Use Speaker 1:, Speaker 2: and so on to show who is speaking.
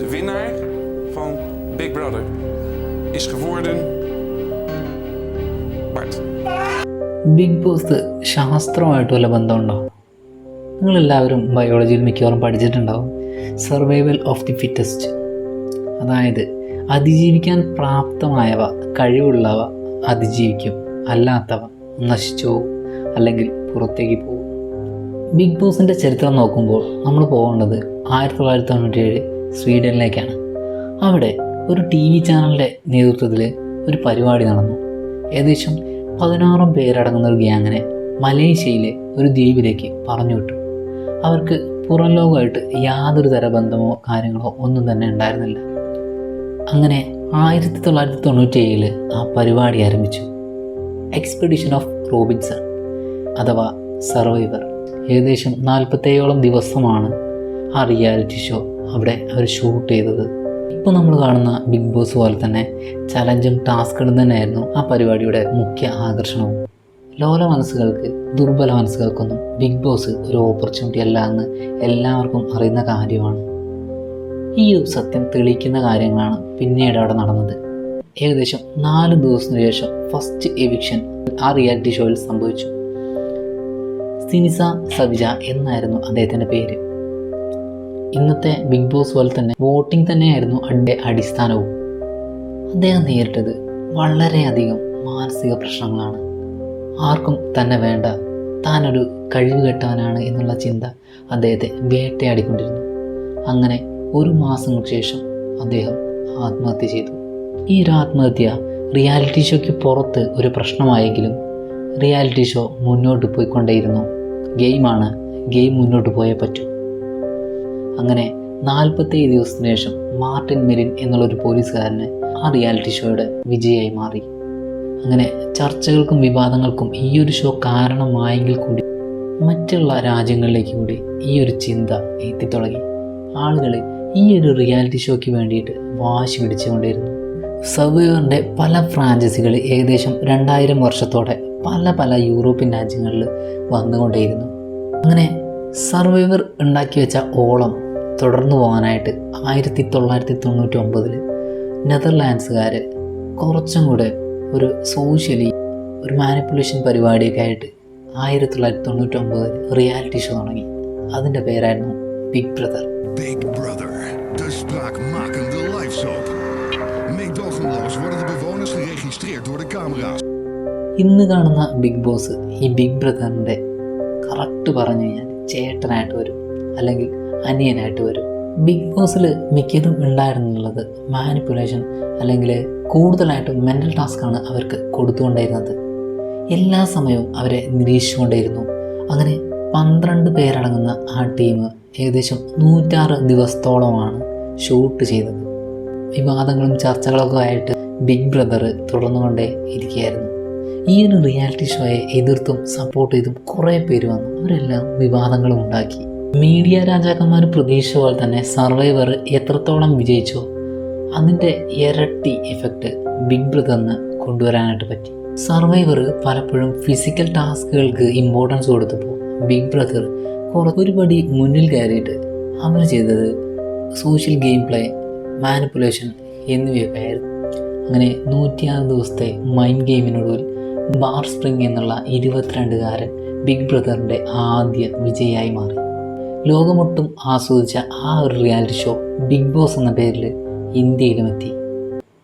Speaker 1: De winnaar van Big Brother is geworden Bart.
Speaker 2: Big Boss ശാസ്ത്രമായിട്ട് വല്ല ബന്ധമുണ്ടോ? നിങ്ങളെല്ലാവരും ബയോളജിയിൽ മിക്കവാറും പഠിച്ചിട്ടുണ്ടാവും. സർവൈവൽ ഓഫ് ദി ഫിറ്റസ്റ്റ് അതായത് അതിജീവിക്കാൻ പ്രാപ്തമായവ കഴിവുള്ളവ അതിജീവിക്കും. അല്ലാത്തവ നശിച്ചു അല്ലെങ്കിൽ പുറത്തേക്ക് പോകും. ബിഗ് ബോസിന്റെ ചരിത്രം നോക്കുമ്പോൾ നമ്മൾ പോകേണ്ടത് ആയിരത്തി തൊള്ളായിരത്തി തൊണ്ണൂറ്റിയേഴ് സ്വീഡനിലേക്കാണ്. അവിടെ ഒരു ടി വി ചാനലിന്റെ നേതൃത്വത്തിൽ ഒരു പരിപാടി നടന്നു. ഏകദേശം പതിനാറും പേരടങ്ങുന്ന ഒരു ഗ്യാങ്ങിനെ മലേഷ്യയിലെ ഒരു ദ്വീപിലേക്ക് പറഞ്ഞു വിട്ടു. അവർക്ക് പുറം ലോകമായിട്ട് യാതൊരു തര ബന്ധമോ കാര്യങ്ങളോ ഒന്നും തന്നെ ഉണ്ടായിരുന്നില്ല. അങ്ങനെ ആയിരത്തി തൊള്ളായിരത്തി തൊണ്ണൂറ്റി ഏഴിൽ ആ പരിപാടി ആരംഭിച്ചു. എക്സ്പെഡിഷൻ ഓഫ് റോബിൻസൺ അഥവാ സർവൈവർ ഏകദേശം നാൽപ്പത്തേഴോളം ദിവസമാണ് ആ റിയാലിറ്റി ഷോ അവിടെ അവർ ഷൂട്ട് ചെയ്തത്. ഇപ്പോൾ നമ്മൾ കാണുന്ന ബിഗ് ബോസ് പോലെ തന്നെ ചലഞ്ചും ടാസ്കുകളും തന്നെയായിരുന്നു ആ പരിപാടിയുടെ മുഖ്യ ആകർഷണവും. ലോല മനസ്സുകൾക്ക് ദുർബല മനസ്സുകൾക്കൊന്നും ബിഗ് ബോസ് ഒരു ഓപ്പർച്യൂണിറ്റി അല്ല എന്ന് എല്ലാവർക്കും അറിയുന്ന കാര്യമാണ്. ഈ ഒരു സത്യം തെളിയിക്കുന്ന കാര്യങ്ങളാണ് പിന്നീട് അവിടെ നടന്നത്. ഏകദേശം നാല് ദിവസത്തിന് ശേഷം ഫസ്റ്റ് എവിക്ഷൻ ആ റിയാലിറ്റി ഷോയിൽ സംഭവിച്ചു. സിനിസ സവിജ എന്നായിരുന്നു അദ്ദേഹത്തിന്റെ പേര്. ഇന്നത്തെ ബിഗ് ബോസ് പോലെ തന്നെ വോട്ടിംഗ് തന്നെയായിരുന്നു അതിന്റെ അടിസ്ഥാനവും. അദ്ദേഹം നേരിട്ടത് വളരെയധികം മാനസിക പ്രശ്നങ്ങളാണ്. ആർക്കും തന്നെ വേണ്ട താനൊരു കഴിവ് കെട്ടവനാണ് എന്നുള്ള ചിന്ത അദ്ദേഹത്തെ വേട്ടയാടിക്കൊണ്ടിരുന്നു. അങ്ങനെ ഒരു മാസങ്ങൾക്ക് ശേഷം അദ്ദേഹം ആത്മഹത്യ ചെയ്തു. ഈ ഒരു ആത്മഹത്യ റിയാലിറ്റി ഷോയ്ക്ക് പുറത്ത് ഒരു പ്രശ്നമായെങ്കിലും റിയാലിറ്റി ഷോ മുന്നോട്ട് പോയിക്കൊണ്ടേയിരുന്നു. ഗെയിമാണ് ഗെയിം മുന്നോട്ട് പോയേ പറ്റൂ. അങ്ങനെ നാൽപ്പത്തേഴ് ദിവസത്തിന് ശേഷം മാർട്ടിൻ മെരിൻ എന്നുള്ളൊരു പോലീസുകാരന് ആ റിയാലിറ്റി ഷോയുടെ വിജയമായി മാറി. അങ്ങനെ ചർച്ചകൾക്കും വിവാദങ്ങൾക്കും ഈ ഒരു ഷോ കാരണമായെങ്കിൽ കൂടി മറ്റുള്ള രാജ്യങ്ങളിലേക്ക് കൂടി ഈ ഒരു ചിന്ത എത്തിത്തുടങ്ങി. ആളുകൾ ഈ ഒരു റിയാലിറ്റി ഷോയ്ക്ക് വേണ്ടിയിട്ട് വാശി പിടിച്ചുകൊണ്ടിരുന്നു. സർവൈവറിന്റെ പല ഫ്രാഞ്ചൈസികൾ ഏകദേശം രണ്ടായിരം വർഷത്തോടെ പല പല യൂറോപ്യൻ രാജ്യങ്ങളിൽ വന്നുകൊണ്ടേയിരുന്നു. അങ്ങനെ സർവൈവർ ഉണ്ടാക്കി വെച്ച ഓളം തുടർന്നു പോകാനായിട്ട് ആയിരത്തി തൊള്ളായിരത്തി തൊണ്ണൂറ്റി ഒമ്പതിൽ നെതർലാൻഡ്സുകാർ കുറച്ചും കൂടെ ഒരു സോഷ്യലി ഒരു മാനിപ്പുലേഷൻ പരിപാടിയൊക്കെ ആയിട്ട് ആയിരത്തി തൊള്ളായിരത്തി തൊണ്ണൂറ്റി ഒമ്പതിൽ റിയാലിറ്റി ഷോ തുടങ്ങി അതിന്റെ പേരായിരുന്നു Big Brother
Speaker 3: Big Brother, de spraakmakende livesoap. Meedogenloos worden de bewoners geregistreerd door de camera's.
Speaker 2: ഇന്ന് കാണുന്ന ബിഗ് ബോസ് ഈ ബിഗ് ബ്രദറിന്റെ കറക്റ്റ് പറഞ്ഞു കഴിഞ്ഞാൽ ചേട്ടനായിട്ട് വരും അല്ലെങ്കിൽ അനിയനായിട്ട് വരും. ബിഗ് ബോസിൽ മിക്കതും ഉണ്ടായിരുന്നുള്ളത് മാനിപ്പുലേഷൻ അല്ലെങ്കിൽ കൂടുതലായിട്ടും മെന്റൽ ടാസ്ക്കാണ് അവർക്ക് കൊടുത്തുകൊണ്ടേയിരുന്നത് എല്ലാ സമയവും അവരെ നിരീക്ഷിച്ചുകൊണ്ടേയിരുന്നു അങ്ങനെ പന്ത്രണ്ട് പേരടങ്ങുന്ന ആ ടീം ഏകദേശം നൂറ്റാറ് ദിവസത്തോളമാണ് ഷൂട്ട് ചെയ്തത്. വിവാദങ്ങളും ചർച്ചകളൊക്കെ ആയിട്ട് ബിഗ് ബ്രദർ തുടർന്നുകൊണ്ടേ ഇരിക്കുകയായിരുന്നു. ഈ ഒരു റിയാലിറ്റി ഷോയെ എതിർത്തും സപ്പോർട്ട് ചെയ്തും കുറേ പേര് വന്നു. അവരെല്ലാം വിവാദങ്ങളും ഉണ്ടാക്കി. മീഡിയ രാജാക്കന്മാർ പ്രതീക്ഷിച്ച പോലെ തന്നെ സർവൈവർ എത്രത്തോളം വിജയിച്ചു അതിന്റെ ഇരട്ടി എഫക്റ്റ് ബിഗ് ബ്രദറിന് കൊണ്ടുവരാനായിട്ട് പറ്റി. സർവൈവർ പലപ്പോഴും ഫിസിക്കൽ ടാസ്കുകൾക്ക് ഇമ്പോർട്ടൻസ് കൊടുത്തപ്പോൾ ബിഗ് ബ്രദർ കുറച്ചൊരു പടി മുന്നിൽ കയറിയിട്ട് അവർ ചെയ്തത് സോഷ്യൽ ഗെയിം പ്ലേ മാനിപ്പുലേഷൻ എന്നിവയൊക്കെ ആയിരുന്നു അങ്ങനെ നൂറ്റിയാറ് ദിവസത്തെ മൈൻഡ് ഗെയിമിനൊടുവിൽ ബാർ സ്പ്രിംഗ് എന്നുള്ള ഇരുപത്തിരണ്ടുകാരൻ ബിഗ് ബ്രദറിന്റെ ആദ്യ വിജയായി മാറി. ലോകമൊട്ടും ആസ്വദിച്ച ആ ഒരു റിയാലിറ്റി ഷോ ബിഗ് ബോസ് എന്ന പേരിൽ ഇന്ത്യയിലും എത്തി.